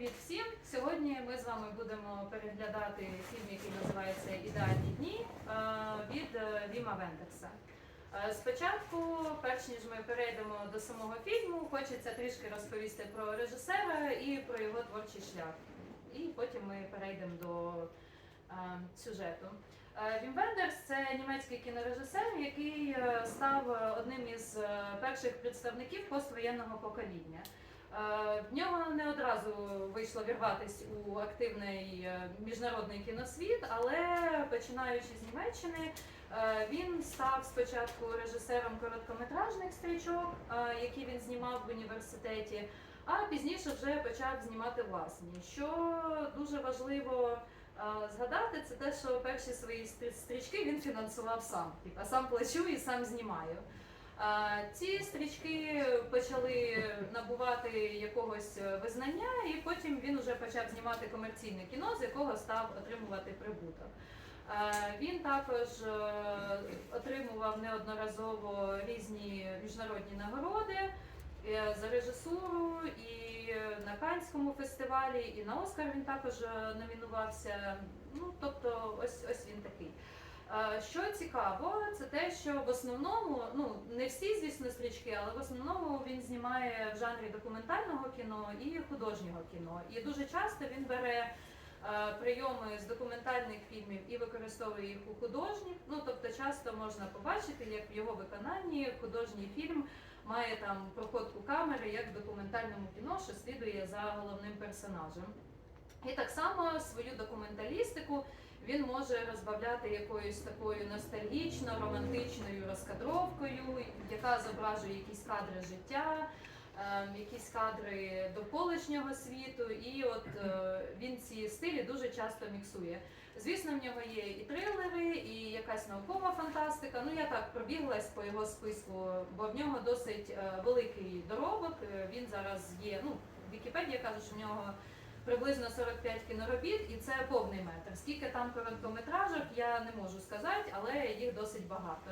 привіт всім! Сьогодні ми з вами будемо переглядати фільм, який називається Ідеальні дні е, від е, Віма Вендерса. Е, Спочатку, перш ніж ми перейдемо до самого фільму, хочеться трішки розповісти про режисера і про його творчий шлях. І потім ми перейдемо до сюжету. Вім Вендерс це німецький кінорежисер, який став одним із перших представників поствоєнного покоління. Е, В нього не одразу вийшло вірватися у активний е, міжнародний кіносвіт, але починаючи з Німеччини, е, він став спочатку режисером короткометражних стрічок, які він знімав в університеті, а пізніше вже почав знімати власні. Що дуже важливо згадати, це те, що перші свої стрі- стрічки він фінансував сам. Типа сам плачу і сам знімаю. Ці стрічки почали набувати якогось е, визнання, і потім він вже почав знімати комерційне кіно, з якого став отримувати прибуток. Він також е, отримував неодноразово різні міжнародні нагороди е, за режисуру, і на Канському фестивалі, і на Оскар він також номінувався. Ну, тобто, ось ось він такий. Е, Що цікаво, це те, що в основному, ну не всі, звісно, стрічки, але в основному він знімає в жанрі документального кіно і художнього кіно. І дуже часто він бере е, прийоми з документальних фільмів і використовує їх у художніх. Ну тобто, часто можна побачити, як в його виконанні художній фільм має там проходку камери, як в документальному кіно, що слідує за головним персонажем. І так само свою документалістику він може розбавляти якоюсь такою ностальгічно-романтичною розкадровкою, яка зображує якісь кадри життя, ем, якісь кадри довколишнього світу, і от е, він ці стилі дуже часто міксує. Звісно, в нього є і трилери, і якась наукова фантастика. Ну я так пробіглась по його списку, бо в нього досить е, великий доробок. Е, Він зараз є. Ну, Вікіпедія каже, що в нього приблизно 45 кіноробіт, і це повний метр. Скільки там короткометражок, я не можу сказати, але їх досить багато.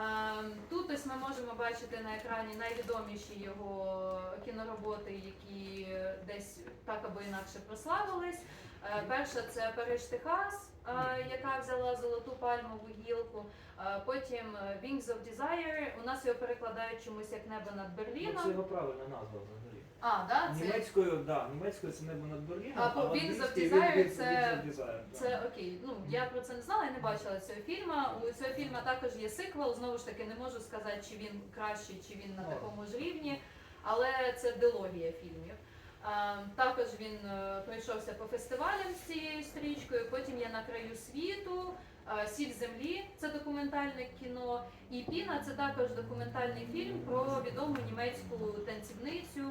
Ем, Тут ось ми можемо бачити на екрані найвідоміші його кінороботи, які десь так або інакше прославились. Е, Перша це Париж Техас, е, яка взяла золоту пальмову гілку. Е, Потім е, Wings of Desire. У нас його перекладають чомусь як небо над Ну, Це його правильна назва взагалі. А, да, це Німецькою, да, німецькою це небо над Берліном, А, в Wings of англійській Desire Wings- це- Desire, да. Це окей. Ну я про це не знала, я не бачила цього фільму. У цього фільму також є сиквел. Знову ж таки, не можу сказати, чи він кращий, чи він на О. такому ж рівні, але це дилогія фільмів. А, також він е, пройшовся по фестивалям з цією стрічкою. Потім я на краю світу. А, Сіль землі це документальне кіно. І Піна це також документальний фільм про відому німецьку танцівницю.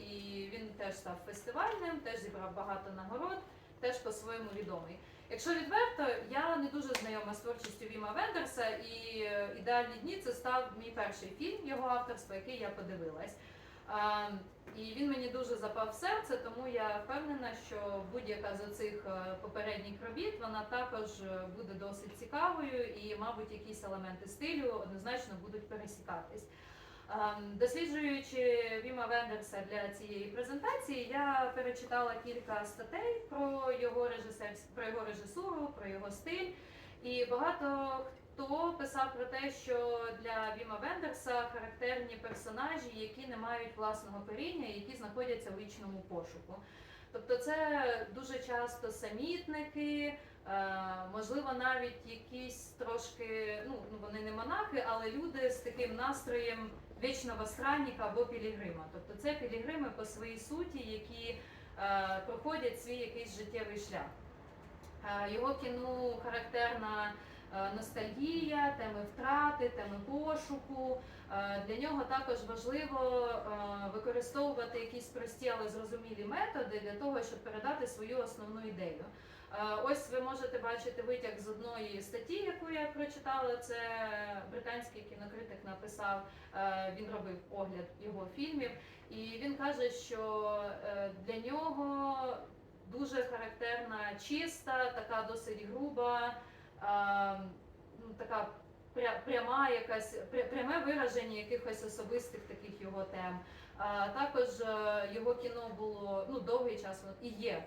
І він теж став фестивальним, теж зібрав багато нагород теж по-своєму відомий. Якщо відверто, я не дуже знайома з творчістю Віма Вендерса, і е, ідеальні дні це став мій перший фільм його авторства, який я подивилась. А, і він мені дуже запав в серце, тому я впевнена, що будь-яка з цих попередніх робіт вона також е, буде досить цікавою, і, мабуть, якісь елементи стилю однозначно будуть пересікатись. Ем, Досліджуючи Віма Вендерса для цієї презентації, я перечитала кілька статей про його режисерсь... про його режисуру, про його стиль. І багато хто писав про те, що для Віма Вендерса характерні персонажі, які не мають власного коріння, які знаходяться у вічному пошуку. Тобто це дуже часто самітники, е, можливо, навіть якісь трошки, ну ну, вони не монахи, але люди з таким настроєм вічного странника або пілігрима. Тобто це пілігрими по своїй суті, які е, проходять свій якийсь життєвий шлях. Е, Його кіну характерна ностальгія, теми втрати, теми пошуку. Е, Для нього також важливо е, використовувати якісь прості, але зрозумілі методи для того, щоб передати свою основну ідею. Е, Ось ви можете бачити витяг з одної статті, яку я прочитала. Це британський кінокритик написав. е, Він робив огляд його фільмів, і він каже, що е, для нього дуже характерна чиста, така досить груба, е, ну, така пряма якась пряме вираження якихось особистих таких його тем. Також е, його кіно було ну довгий час і є.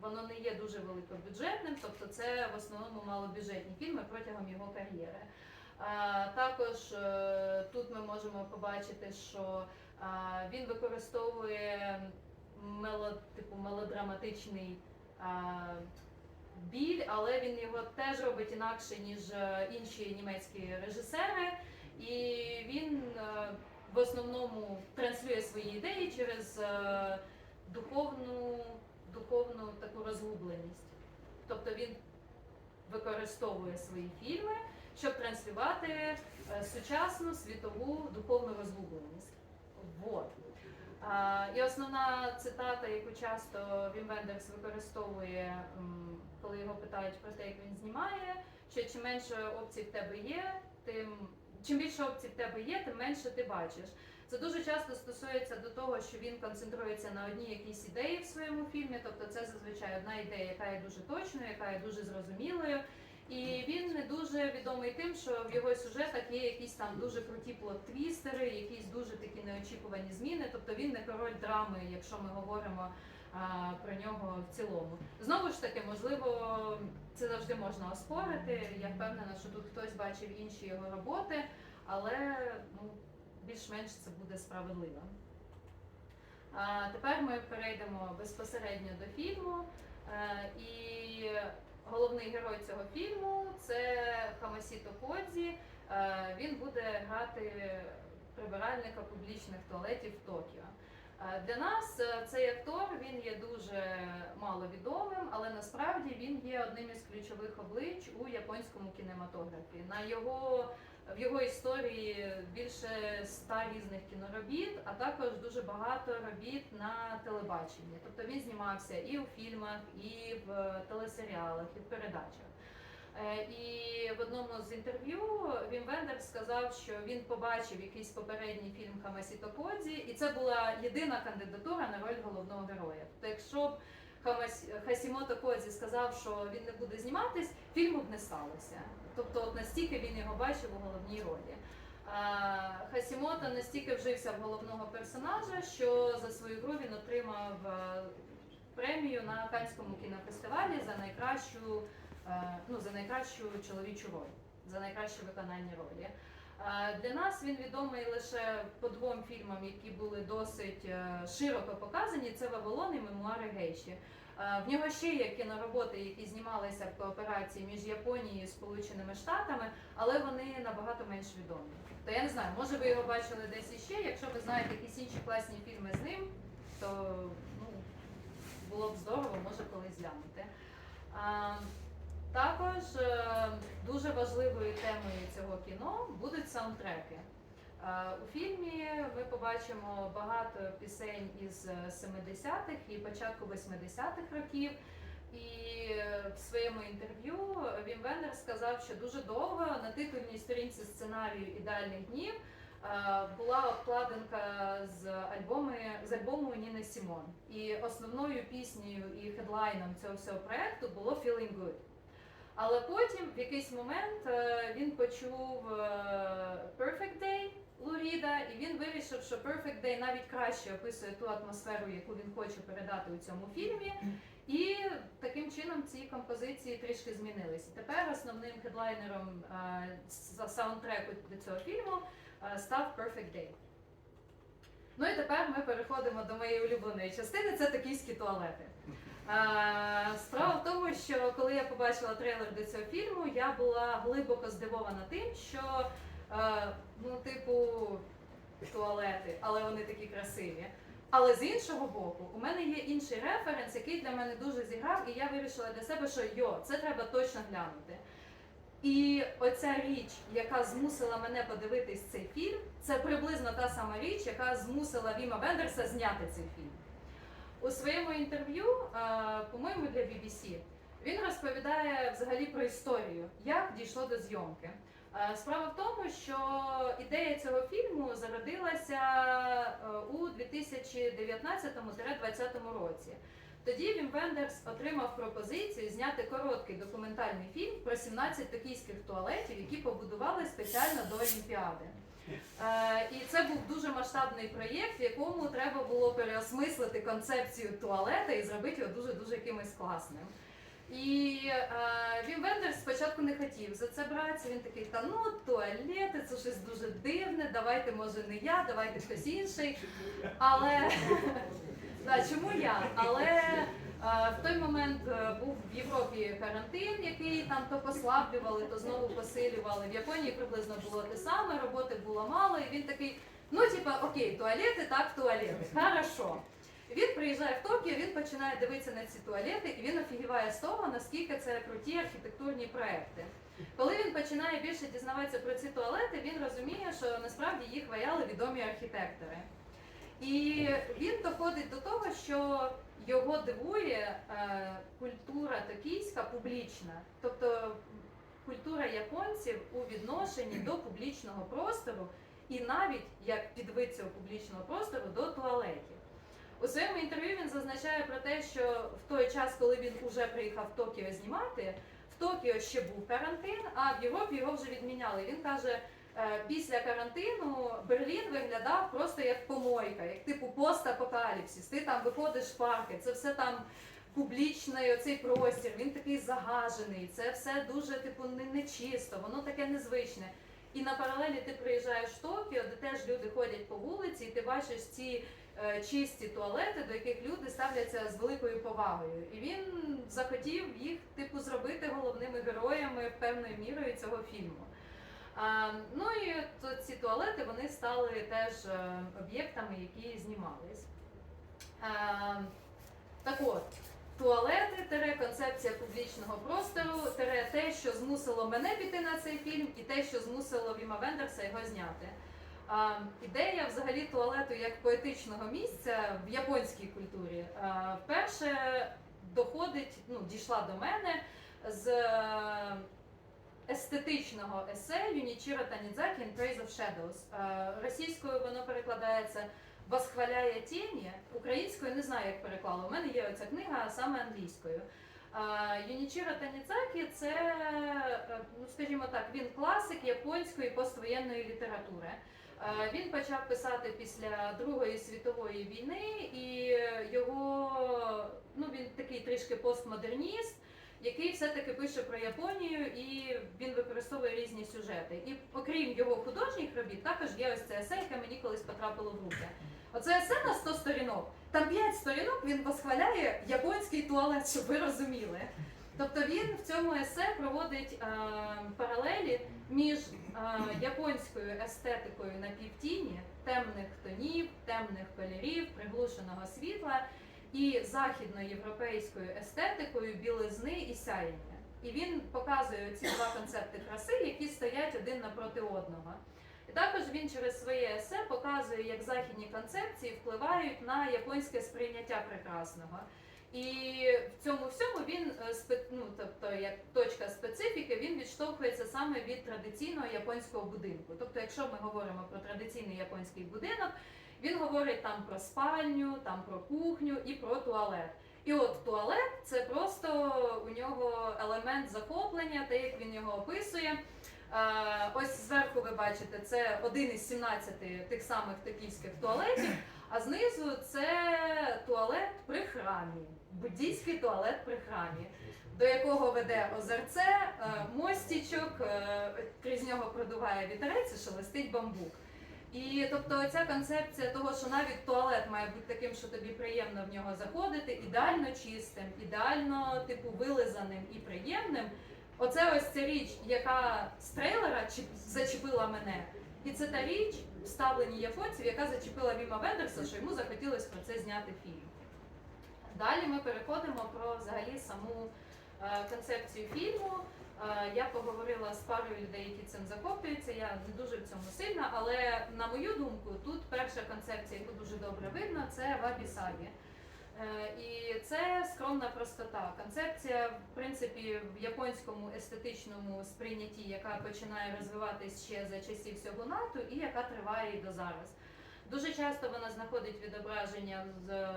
Воно не є дуже великобюджетним, тобто це в основному малобюджетні фільми протягом його кар'єри. Також е, тут ми можемо побачити, що він використовує мело, типу, мелодраматичний біль, але він його теж робить інакше, ніж е, інші німецькі режисери. І він е, в основному транслює свої ідеї через е, духовну, духовну таку розгубленість. Тобто він використовує свої фільми, щоб транслювати сучасну світову духовну розгубленість. Вот. І основна цитата, яку часто Вім Вендерс використовує, коли його питають про те, як він знімає, що чим менше опцій в тебе є, тим чим більше опцій в тебе є, тим менше ти бачиш. Це дуже часто стосується до того, що він концентрується на одній якійсь ідеї в своєму фільмі. Тобто це зазвичай одна ідея, яка є дуже точною, яка є дуже зрозумілою. І він не дуже відомий тим, що в його сюжетах є якісь там дуже круті плот-твістери, якісь дуже такі неочікувані зміни. Тобто він не король драми, якщо ми говоримо про нього в цілому. Знову ж таки, можливо, це завжди можна оспорити. Я впевнена, що тут хтось бачив інші його роботи, але ну, більш-менш це буде справедливо. А тепер ми перейдемо безпосередньо до фільму. Е, І головний герой цього фільму це Хамасіто Кодзі. Е, Він буде грати прибиральника публічних туалетів в Токіо. Е, Для нас е, цей актор він є дуже маловідомим, але насправді він є одним із ключових облич у японському кінематографі. На його в його історії більше ста різних кіноробіт, а також дуже багато робіт на телебаченні. Тобто він знімався і у фільмах, і в телесеріалах, і в передачах. Е, І в одному з інтерв'ю Вім Вендерс сказав, що він побачив якийсь попередній фільм Хамасіто Кодзі, і це була єдина кандидатура на роль головного героя. Тобто, якщо б. Хасімото Кодзі сказав, що він не буде зніматись, фільму б не сталося. Тобто, от настільки він його бачив у головній ролі. А, Хасімото настільки вжився в головного персонажа, що за свою гру він отримав е, премію на Канському кінофестивалі за найкращу, ну, за найкращу чоловічу роль, за найкраще виконання ролі. Е, Для нас він відомий лише по двом фільмам, які були досить е, широко показані. Це Вавилон і мемуари Гейші. Е, В нього ще є кінороботи, які знімалися в кооперації між Японією і Сполученими Штатами, але вони набагато менш відомі. То я не знаю, може ви його бачили десь іще. Якщо ви знаєте якісь інші класні фільми з ним, то ну, було б здорово, може колись глянути. Також е, дуже важливою темою цього кіно будуть саундтреки. Е, У фільмі ми побачимо багато пісень із е, 70-х і початку 80-х років. І е, в своєму інтерв'ю Вім Вендер сказав, що дуже довго на титульній сторінці сценарію ідеальних днів е, була обкладинка з альбоми з альбому Ніни Сімон. І основною піснею і хедлайном цього всього проекту було Feeling Good. Але потім в якийсь момент е, він почув е, Perfect Day Луріда, і він вирішив, що Perfect Day навіть краще описує ту атмосферу, яку він хоче передати у цьому фільмі. І таким чином ці композиції трішки змінилися. Тепер основним хедлайнером е, саундтреку до цього фільму став Perfect Day. Ну і тепер ми переходимо до моєї улюбленої частини це токійські туалети. Е, Справа в тому, що коли я побачила трейлер до цього фільму, я була глибоко здивована тим, що е, ну, типу, туалети, але вони такі красиві. Але з іншого боку, у мене є інший референс, який для мене дуже зіграв, і я вирішила для себе, що йо, це треба точно глянути. І оця річ, яка змусила мене подивитись цей фільм, це приблизно та сама річ, яка змусила Віма Вендерса зняти цей фільм. У своєму інтерв'ю, е, по-моєму, для BBC, він розповідає взагалі про історію, як дійшло до зйомки. Е, Справа в тому, що ідея цього фільму зародилася е, у 2019-2020 році. Тоді Вім Вендерс отримав пропозицію зняти короткий документальний фільм про 17 токійських туалетів, які побудували спеціально до Олімпіади. Е, І це був дуже масштабний проєкт, в якому треба було переосмислити концепцію туалета і зробити його дуже дуже якимось класним. І е, Вім Вендерс спочатку не хотів за це братися. Він такий, та ну туалети, це щось дуже дивне. Давайте, може, не я, давайте хтось інший. Але чому я? Але в той момент е, був в Європі карантин, який там то послаблювали, то знову посилювали. В Японії приблизно було те саме, роботи було мало, і він такий, ну типа, окей, туалети, так, туалети. Хорошо. Він приїжджає в Токіо, він починає дивитися на ці туалети, і він офігіває з того, наскільки це круті архітектурні проекти. Коли він починає більше дізнаватися про ці туалети, він розуміє, що насправді їх ваяли відомі архітектори. І він доходить до того, що його дивує е, культура токійська публічна, тобто культура японців у відношенні до публічного простору, і навіть як підвид цього публічного простору до туалетів. У своєму інтерв'ю він зазначає про те, що в той час, коли він уже приїхав в Токіо знімати, в Токіо ще був карантин, а в Європі його вже відміняли. Він каже, після карантину Берлін виглядав просто як помойка, як типу постапокаліпсис. Ти там виходиш в парки, це все там публічний оцей простір, він такий загажений, це все дуже типу не- нечисто, воно таке незвичне. І на паралелі ти приїжджаєш в Токіо, де теж люди ходять по вулиці, і ти бачиш ці е, чисті туалети, до яких люди ставляться з великою повагою. І він захотів їх типу зробити головними героями певною мірою цього фільму. Ну і ці туалети вони стали теж е, об'єктами, які знімались. Так от, туалети, тере концепція публічного простору, тере те, що змусило мене піти на цей фільм, і те, що змусило Віма Вендерса його зняти. Ідея взагалі туалету як поетичного місця в японській культурі а, вперше доходить, ну, дійшла до мене з естетичного есе Юнічіро Танідзакі «In Praise of Shadows». Е, Російською воно перекладається Восхваляє тіні. Українською не знаю, як переклала. У мене є оця книга саме англійською. Е, Юнічіро Танідзакі це, е, ну скажімо так, він класик японської поствоєнної літератури. Він почав писати після Другої світової війни, і його ну він такий трішки постмодерніст, який все-таки пише про Японію, і він використовує різні сюжети. І окрім його художніх робіт, також є ось це есе, яке мені колись потрапило в руки. Оце есе на 100 сторінок. Там 5 сторінок він восхваляє японський туалет, щоб ви розуміли. Тобто він в цьому есе проводить е, паралелі між е, японською естетикою на півтіні, темних тонів, темних кольорів, приглушеного світла і західноєвропейською естетикою білизни і сяєння. І він показує ці два концепти краси, які стоять один напроти одного. І також він через своє есе показує, як західні концепції впливають на японське сприйняття прекрасного. І в цьому всьому він е, ну, тобто як точка специфіки, він відштовхується саме від традиційного японського будинку. Тобто, якщо ми говоримо про традиційний японський будинок, він говорить там про спальню, там про кухню і про туалет. І от туалет це просто у нього елемент захоплення, те, як він його описує. Е, Ось зверху ви бачите, це один із 17 тих самих токійських туалетів, а знизу це туалет при храмі, буддійський туалет при храмі, до якого веде озерце, е, мостічок, е, крізь нього продуває вітерець і шелестить бамбук. І тобто ця концепція того, що навіть туалет має бути таким, що тобі приємно в нього заходити, ідеально чистим, ідеально типу вилизаним і приємним. Оце ось ця річ, яка з трейлера зачепила мене. І це та річ в ставленні японців, яка зачепила Віма Вендерса, що йому захотілося про це зняти фільм. Далі ми переходимо про взагалі саму е, концепцію фільму. Е, я поговорила з парою людей, які цим захоплюються. Я не дуже в цьому сильна, але на мою думку, тут перша концепція, яку дуже добре видно, це вабі сагі. Е, І це скромна простота. Концепція, в принципі, в японському естетичному сприйнятті, яка починає розвиватись ще за часів всього НАТО, і яка триває і до зараз. Дуже часто вона знаходить відображення в е,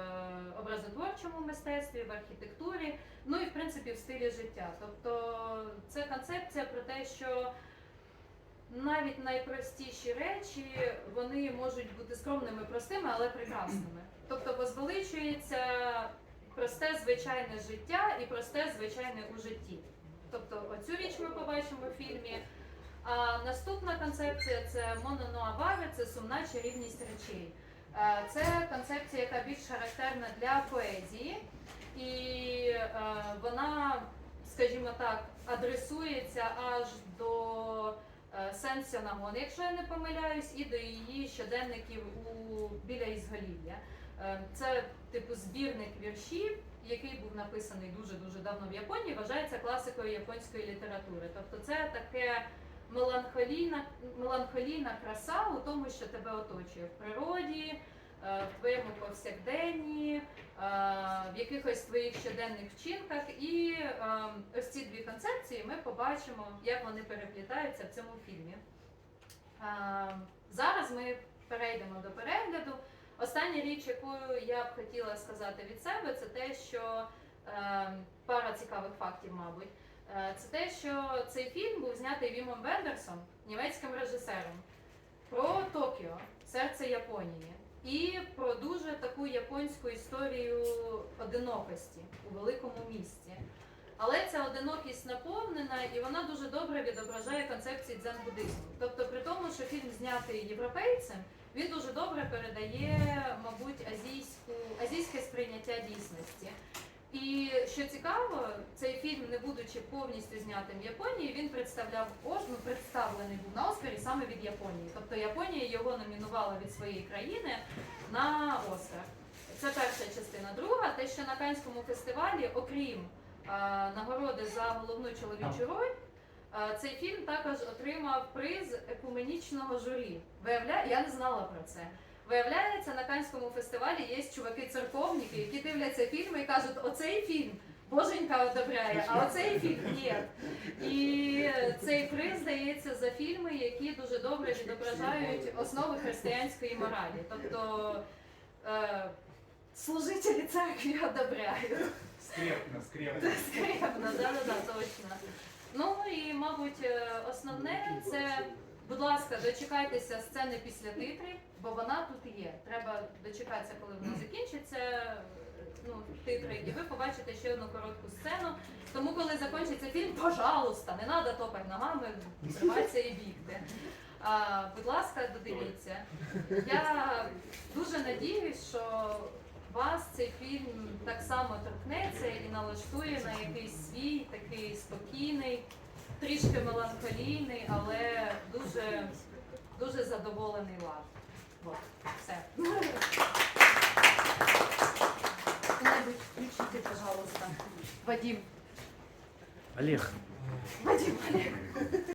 образотворчому мистецтві, в архітектурі, ну і в принципі в стилі життя. Тобто це концепція про те, що навіть найпростіші речі вони можуть бути скромними, простими, але прекрасними. Тобто возвеличується просте звичайне життя і просте звичайне у житті. Тобто оцю річ ми побачимо в фільмі. А наступна концепція це мононуавари, це сумна чарівність речей. Е, Це концепція, яка більш характерна для поезії, і е, вона, скажімо так, адресується аж до е, Сен Сьонагон, якщо я не помиляюсь, і до її щоденників у біля ізголів'я. Це типу збірник віршів, який був написаний дуже дуже давно в Японії, вважається класикою японської літератури. Тобто, це таке меланхолійна, меланхолійна краса у тому, що тебе оточує в природі, е, в твоєму повсякденні, е, в якихось твоїх щоденних вчинках. І е, ось ці дві концепції ми побачимо, як вони переплітаються в цьому фільмі. Е, Зараз ми перейдемо до перегляду. Остання річ, яку я б хотіла сказати від себе, це те, що е, пара цікавих фактів, мабуть. Е, Це те, що цей фільм був знятий Вімом Вендерсом, німецьким режисером, про Токіо, серце Японії, і про дуже таку японську історію одинокості у великому місті. Але ця одинокість наповнена і вона дуже добре відображає концепції дзен-буддизму. Тобто, при тому, що фільм знятий європейцем, він дуже добре передає, мабуть, азійську, азійське сприйняття дійсності. І що цікаво, цей фільм, не будучи повністю знятим в Японії, він представляв ну, представлений був на Оскарі саме від Японії. Тобто Японія його номінувала від своєї країни на Оскар. Це перша частина. Друга, те, що на Канському фестивалі, окрім е, нагороди за головну чоловічу роль, е, цей фільм також отримав приз екуменічного журі. Виявля... Я не знала про це. Виявляється, на Канському фестивалі є чуваки-церковники, які дивляться фільми і кажуть, оцей фільм Боженька одобряє, а оцей фільм ні. І цей приз дається за фільми, які дуже добре відображають основи християнської моралі. Тобто е, служителі церкви одобряють. Скрепно, скрепно. Скрепно, да, да, да, точно. Ну і, мабуть, е, основне це, будь ласка, дочекайтеся сцени після титрів, бо вона тут є. Треба дочекатися, коли вона закінчиться. Ну, титри, і ви побачите ще одну коротку сцену. Тому, коли закінчиться фільм, пожалуйста, не треба топати ногами, триматися і бігти. А, будь ласка, додивіться. Я дуже надіюсь, що вас цей фільм так само торкнеться і налаштує на якийсь свій такий спокійний, трішки меланхолійний, але дуже, дуже задоволений лад. От, все. Кто-небудь включите, пожалуйста. Вадим. Олег. Вадим, Олег.